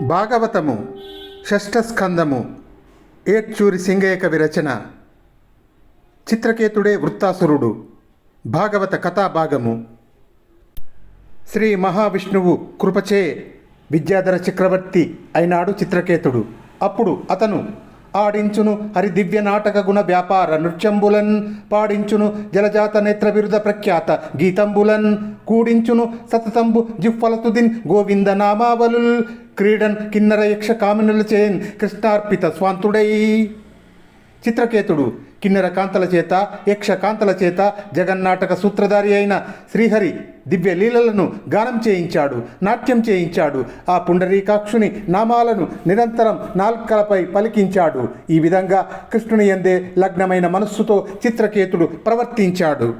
భాగవతము షష్ఠస్కందము ఏడ్చూరి సింగయ్య కవి రచన చిత్రకేతుడే వృత్తాసురుడు భాగవత కథాభాగము. శ్రీ మహావిష్ణువు కృపచే విద్యాధర చక్రవర్తి అయినాడు చిత్రకేతుడు. అప్పుడు అతను ఆడించును హరిదివ్య నాటక గుణ వ్యాపార నృత్యంబులన్. పాడించును జలజాత నేత్ర విరుద ప్రఖ్యాత గీతంబులన్. కూడించును సతతంబు జిఫ్ఫలతుదిన్ గోవింద నామావలుల్. క్రీడన్ కిన్నర యక్ష కామినుల చేన్ కృష్ణార్పిత స్వాంతుడై. చిత్రకేతుడు కిన్నెర కాంతల చేత యక్షకాంతల చేత జగన్నాటక సూత్రధారి అయిన శ్రీహరి దివ్య లీలలను గానం చేయించాడు నాట్యం చేయించాడు. ఆ పుండరీకాక్షుని నామాలను నిరంతరం నాల్కలపై పలికించాడు. ఈ విధంగా కృష్ణుని ఎందే లగ్నమైన మనస్సుతో చిత్రకేతుడు ప్రవర్తించాడు.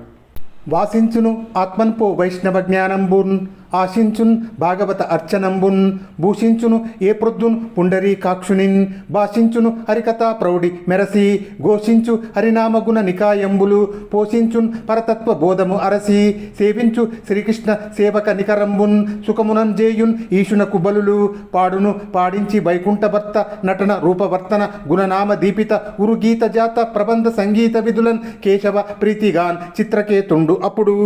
వాసించును ఆత్మన్పో వైష్ణవ జ్ఞానంబూన్. ఆశించున్ భాగవత అర్చనంబున్ భూషించును ఏ ప్రొద్దున్ పుండరీకాక్షునిన్ భాషించును హరికథా ప్రౌఢి మెరసి ఘోషించు హరినామగుణ నికాయంబులు పోషించున్ పరతత్వ బోధము అరసి సేవించు శ్రీకృష్ణ సేవక నికరంబున్ సుఖమునం జేయున్ ఈశునకు బలులు పాడును పాడించి వైకుంఠభర్త నటన రూపవర్తన గుణనామ దీపిత ఉరుగీత జాత ప్రబంధ సంగీత విధులన్ కేశవ ప్రీతిగాన్ చిత్రకేతుండు అప్పుడు.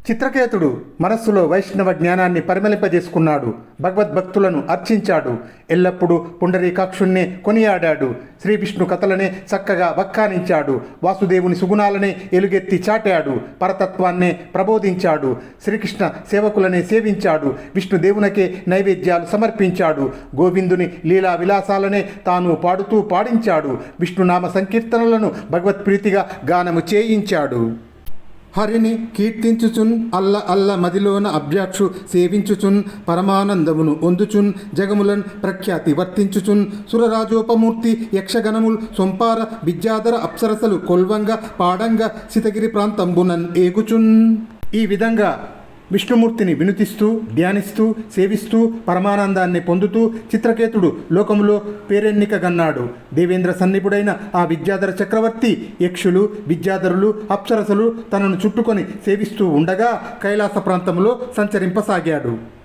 చిత్రకేతుడు మనస్సులో వైష్ణవ జ్ఞానాన్ని పరిమళింపజేసుకున్నాడు. భగవద్భక్తులను అర్చించాడు. ఎల్లప్పుడూ పుండరీకాక్షుణ్ణి కొనియాడాడు. శ్రీ విష్ణు కథలనే చక్కగా వక్కానించాడు. వాసుదేవుని సుగుణాలనే ఎలుగెత్తి చాటాడు. పరతత్వాన్నే ప్రబోధించాడు. శ్రీకృష్ణ సేవకులనే సేవించాడు. విష్ణుదేవునకే నైవేద్యాలు సమర్పించాడు. గోవిందుని లీలా విలాసాలనే తాను పాడుతూ పాడించాడు. విష్ణునామ సంకీర్తనలను భగవత్ప్రీతిగా గానము చేయించాడు. హరిని కీర్తించుచున్ అల్ల అల్ల మదిలోన అభ్యాక్షు సేవించుచున్ పరమానందమును ఒందుచున్ జగములన్ ప్రఖ్యాతి వర్తించుచున్ సురరాజోపమూర్తి యక్షగణముల్ సొంపార విద్యాధర అప్సరసలు కొల్వంగ పాడంగ సితగిరి ప్రాంతంబునన్ ఏగుచున్. ఈ విధంగా విష్ణుమూర్తిని వినుతిస్తూ ధ్యానిస్తూ సేవిస్తూ పరమానందాన్ని పొందుతూ చిత్రకేతుడు లోకములో పేరెన్నికగన్నాడు. దేవేంద్ర సన్నిపుడైన ఆ విద్యాధర చక్రవర్తి యక్షులు విద్యాధరులు అప్సరసలు తనను చుట్టుకొని సేవిస్తూ ఉండగా కైలాస ప్రాంతంలో సంచరింపసాగాడు.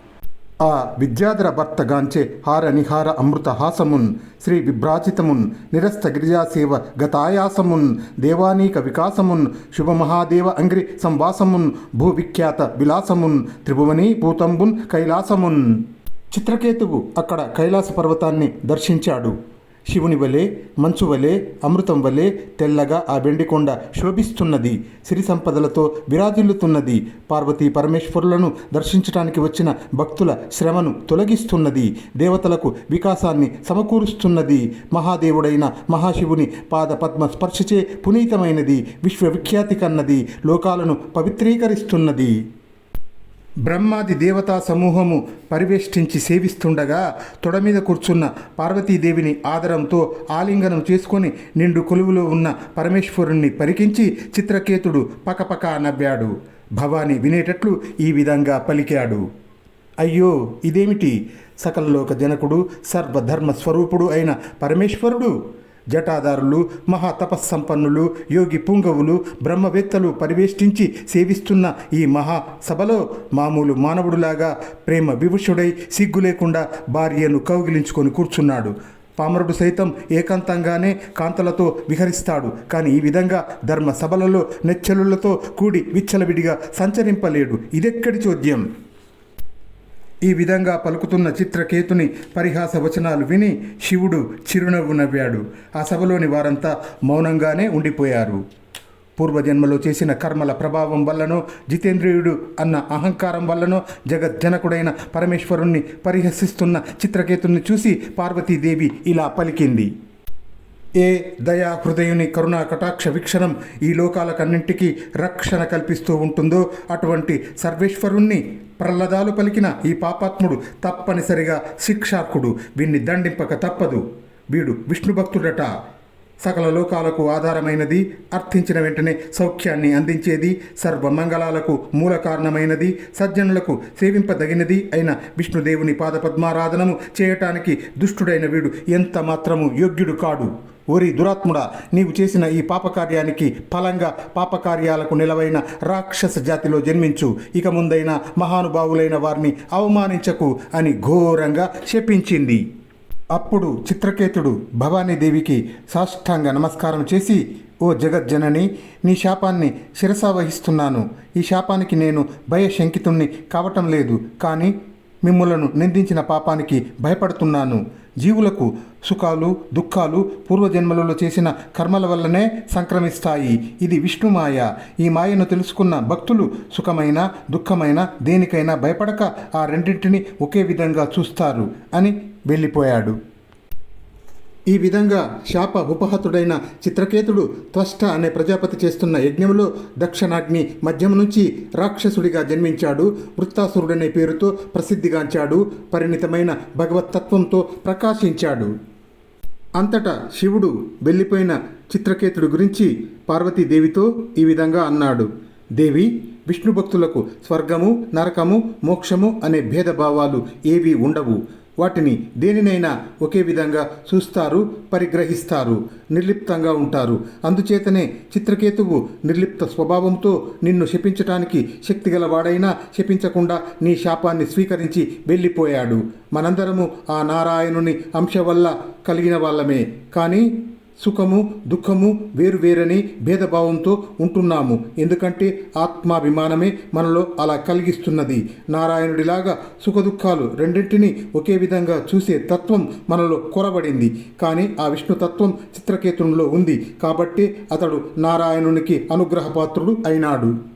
ఆ విద్యాధర భర్త గాంచే హార నిహార అమృత హాసమున్ శ్రీ విభ్రాజితమున్ నిరస్త గిరిజాసేవ గతాయాసమున్ దేవానీక వికాసమున్ శుభమహాదేవ అంగ్రి సంవాసమున్ భూవిఖ్యాత విలాసమున్ త్రిభువనీ పూతంబున్ కైలాసమున్. చిత్రకేతువు అక్కడ కైలాస పర్వతాన్ని దర్శించాడు. శివుని వలె మంచు వలె అమృతం వలె తెల్లగా ఆ వెండికొండ శోభిస్తున్నది. సిరి సంపదలతో విరాజిల్లుతున్నది. పార్వతీ పరమేశ్వరులను దర్శించడానికి వచ్చిన భక్తుల శ్రమను తొలగిస్తున్నది. దేవతలకు వికాసాన్ని సమకూరుస్తున్నది. మహాదేవుడైన మహాశివుని పాద పద్మ స్పర్శచే పునీతమైనది. విశ్వవిఖ్యాతి కన్నది. లోకాలను పవిత్రీకరిస్తున్నది. బ్రహ్మాది దేవతా సమూహము పరివేష్టించి సేవిస్తుండగా తొడ మీద కూర్చున్న పార్వతీదేవిని ఆదరంతో ఆలింగనం చేసుకొని నిండు కొలువులో ఉన్న పరమేశ్వరుణ్ణి పరికించి చిత్రకేతుడు పకపక నవ్వాడు. భవాని వినేటట్లు ఈ విధంగా పలికాడు. అయ్యో ఇదేమిటి? సకలలోక జనకుడు సర్వధర్మ స్వరూపుడు అయిన పరమేశ్వరుడు? జటాదారులు మహాతపస్సంపన్నులు యోగి పుంగవులు బ్రహ్మవేత్తలు పరివేష్టించి సేవిస్తున్న ఈ మహా సభలో మామూలు మానవుడులాగా ప్రేమ విభుషుడై సిగ్గు లేకుండా భార్యను కౌగిలించుకొని కూర్చున్నాడు. పామరుడు సైతం ఏకాంతంగానే కాంతలతో విహరిస్తాడు. కానీ ఈ విధంగా ధర్మ సభలలో నెచ్చలులతో కూడి విచ్చలవిడిగా సంచరింపలేడు. ఇదెక్కడి చోద్యం? ఈ విధంగా పలుకుతున్న చిత్రకేతుని పరిహాస వచనాలు విని శివుడు చిరునవ్వు నవ్వాడు. ఆ సభలోని వారంతా మౌనంగానే ఉండిపోయారు. పూర్వజన్మలో చేసిన కర్మల ప్రభావం వల్లనో జితేంద్రియుడు అన్న అహంకారం వల్లనో జగజ్జనకుడైన పరమేశ్వరుణ్ణి పరిహసిస్తున్న చిత్రకేతుని చూసి పార్వతీదేవి ఇలా పలికింది. ఏ దయా హృదయుని కరుణా కటాక్ష వీక్షణం ఈ లోకాలకన్నింటికీ రక్షణ కల్పిస్తూ ఉంటుందో అటువంటి సర్వేశ్వరుణ్ణి ప్రహ్లదాలు పలికిన ఈ పాపాత్ముడు తప్పనిసరిగా శిక్షార్కుడు వీణ్ణి దండింపక తప్పదు. వీడు విష్ణుభక్తుడట సకల లోకాలకు ఆధారమైనది అర్థించిన వెంటనే సౌఖ్యాన్ని అందించేది సర్వమంగళాలకు మూల కారణమైనది సజ్జనులకు సేవింపదగినది అయిన విష్ణుదేవుని పాదపద్మారాధనము చేయటానికి దుష్టుడైన వీడు ఎంత మాత్రము యోగ్యుడు కాడు. ఓరి దురాత్ముడా నీవు చేసిన ఈ పాపకార్యానికి ఫలంగా పాపకార్యాలకు నిలవైన రాక్షస జాతిలో జన్మించు. ఇక ముందైన మహానుభావులైన వారిని అవమానించకు అని ఘోరంగా శపించింది. అప్పుడు చిత్రకేతుడు భవానీదేవికి సాష్టాంగ నమస్కారం చేసి ఓ జగజ్జనని నీ శాపాన్ని శిరసావహిస్తున్నాను ఈ శాపానికి నేను భయశంకితుణ్ణి కావటం లేదు. కానీ మిమ్మలను నిందించిన పాపానికి భయపడుతున్నాను. జీవులకు సుఖాలు దుఃఖాలు పూర్వజన్మలలో చేసిన కర్మల వల్లనే సంక్రమిస్తాయి. ఇది విష్ణుమాయ. ఈ మాయను తెలుసుకున్న భక్తులు సుఖమైన దుఃఖమైన దేనికైనా భయపడక ఆ రెండింటిని ఒకే విధంగా చూస్తారు అని వెళ్ళిపోయాడు. ఈ విధంగా శాప ఉపహతుడైన చిత్రకేతుడు త్వష్ట అనే ప్రజాపతి చేస్తున్న యజ్ఞంలో దక్షిణాగ్ని మధ్యం నుంచి రాక్షసుడిగా జన్మించాడు. వృత్తాసురుడనే పేరుతో ప్రసిద్ధిగాంచాడు. పరిణితమైన భగవత్తత్వంతో ప్రకాశించాడు. అంతటా శివుడు వెళ్ళిపోయిన చిత్రకేతుడి గురించి పార్వతీదేవితో ఈ విధంగా అన్నాడు. దేవి విష్ణు భక్తులకు స్వర్గము నరకము మోక్షము అనే భేదభావాలు ఏవీ ఉండవు. వాటిని దేనినైనా ఒకే విధంగా చూస్తారు పరిగ్రహిస్తారు నిర్లిప్తంగా ఉంటారు. అందుచేతనే చిత్రకేతువు నిర్లిప్త స్వభావంతో నిన్ను శపించటానికి శక్తిగలవాడైనా శపించకుండా నీ శాపాన్ని స్వీకరించి వెళ్ళిపోయాడు. మనందరము ఆ నారాయణుని అంశ వల్ల కలిగిన వాళ్ళమే. కానీ సుఖము దుఃఖము వేరు వేరని భేదభావంతో ఉంటున్నాము. ఎందుకంటే ఆత్మాభిమానమే మనలో అలా కలిగిస్తున్నది. నారాయణుడిలాగా సుఖదుఖాలు రెండింటినీ ఒకే విధంగా చూసే తత్వం మనలో కొరబడింది. కానీ ఆ విష్ణుతత్వం చిత్రకేతునిలో ఉంది. కాబట్టి అతడు నారాయణునికి అనుగ్రహపాత్రుడు అయినాడు.